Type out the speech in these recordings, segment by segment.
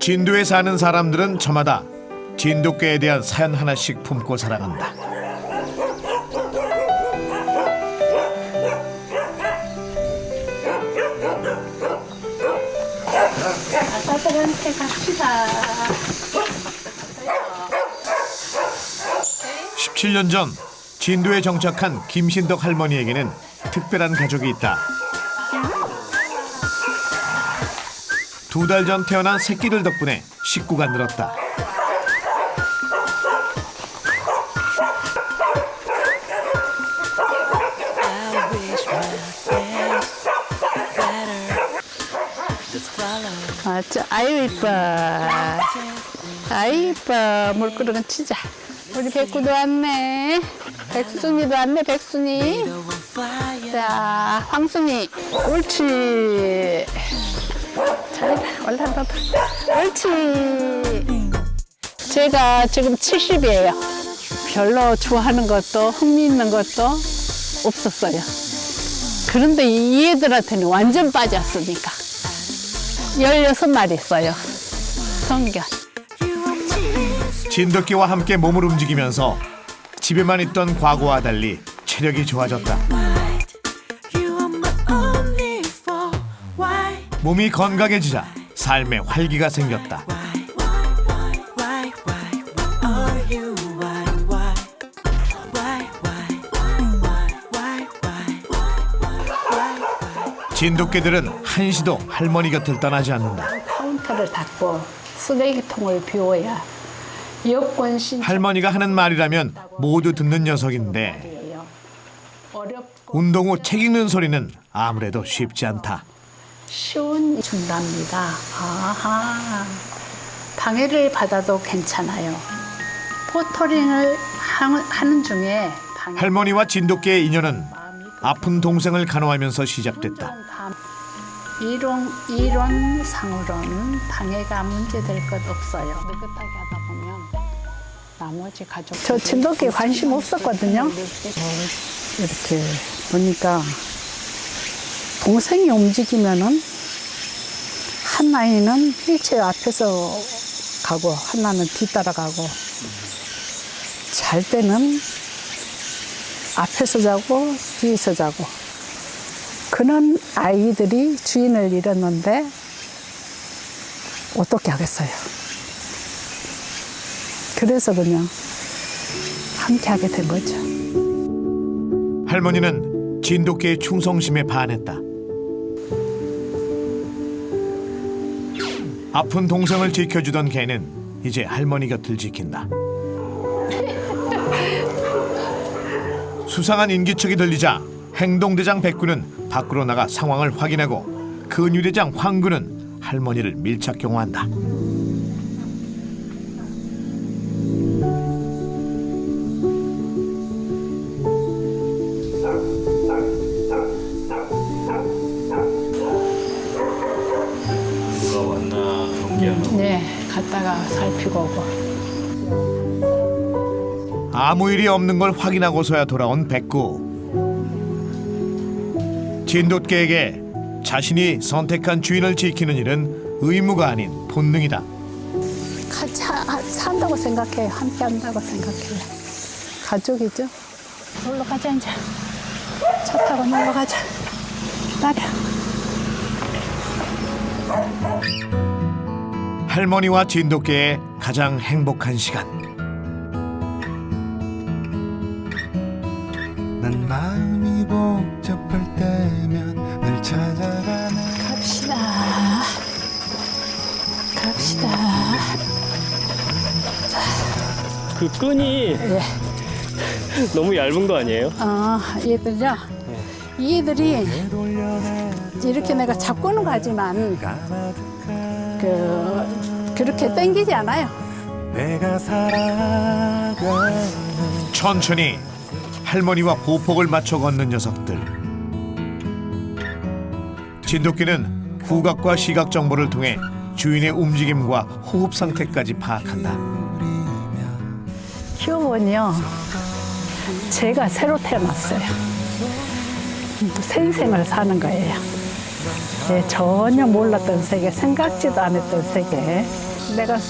진도에 사는 사람들은 저마다 진돗개에 대한 사연 하나씩 품고 살아간다. 아빠들한테 갑시다. 17년 전 진도에 정착한 김신덕 할머니에게는 특별한 가족이 있다. 두 달 전 태어난 새끼들 덕분에 식구가 늘었다. Follow 아, 저, 아유, 이뻐. 아유, 이뻐. 물그릇은 치자. 우리 백구도 왔네. 백순이도 왔네, 백순이. 자, 황순이. 옳지. 올라가. 옳지. 제가 지금 70이에요. 별로 좋아하는 것도 흥미있는 것도 없었어요. 그런데 이 애들한테는 완전 빠졌으니까. 16마리 있어요. 성견. 진돗개와 함께 몸을 움직이면서 집에만 있던 과거와 달리 체력이 좋아졌다. 몸이 건강해지자 삶에 활기가 생겼다. 진돗개들은 한시도 할머니 곁을 떠나지 않는다. 카운터를 닫고 쓰레기통을 비워야 여권 신청이에요. 할머니가 하는 말이라면 모두 듣는 녀석인데 운동 후 책 읽는 소리는 아무래도 쉽지 않다. 쉬운 준답니다. 아하. 방해를 받아도 괜찮아요. 포터링을 하- 하는 중에 할머니와 진돗개의 인연은 아픈 동생을 간호하면서 시작됐다. 다- 이론 이론 상으로는 방해가 문제될 것 없어요. 느긋하게 하다 보면 나머지 가족 저 진돗개 관심 없었거든요. 이렇게 보니까 동생이 움직이면은 한 아이는 휠체어 앞에서 가고 하나는 뒤따라가고 잘 때는 앞에서 자고 뒤에서 자고 그런 아이들이 주인을 잃었는데 어떻게 하겠어요? 그래서 그냥 함께 하게 된 거죠. 할머니는 진돗개의 충성심에 반했다. 아픈 동생을 지켜주던 개는 이제 할머니 곁을 지킨다. 수상한 인기척이 들리자 행동대장 백구는 밖으로 나가 상황을 확인하고 근유대장 황구는 할머니를 밀착 경호한다. 갔다가 살피고 오고. 아무 일이 없는 걸 확인하고서야 돌아온 백구. 진돗개에게 자신이 선택한 주인을 지키는 일은 의무가 아닌 본능이다. 같이 하- 산다고 생각해요. 함께 한다고 생각해요. 가족이죠. 놀러 가자 이제. 차 타고 놀러 가자. 기다려. 할머니와 진돗개의 가장 행복한 시간. 난 마음이 복잡할 때면 늘 찾아가는 갑시다. 갑시다. 그 끈이 예. 너무 얇은 거 아니에요? 아, 얘들요. 이 애들이 이렇게 내가 잡고는 가지만 그 그렇게 땡기지 않아요. 내가 살아가는 천천히 할머니와 보폭을 맞춰 걷는 녀석들. 진돗개는 후각과 시각 정보를 통해 주인의 움직임과 호흡 상태까지 파악한다. 키워보니요. 제가 새로 태어났어요. 생생을 사는 거예요. 예, 전혀 몰랐던 세계, 생각지도 않았던 세계. 내가 그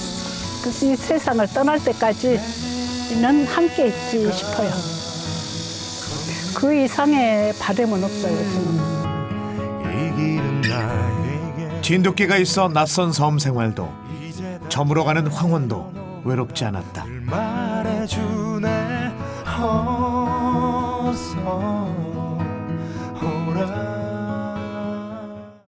이 세상을 떠날 때까지는 함께 있지 싶어요. 그 이상의 바램은 없어요. 저는. 진돗개가 있어 낯선 섬 생활도 저물어가는 황혼도 외롭지 않았다. 허서, 오라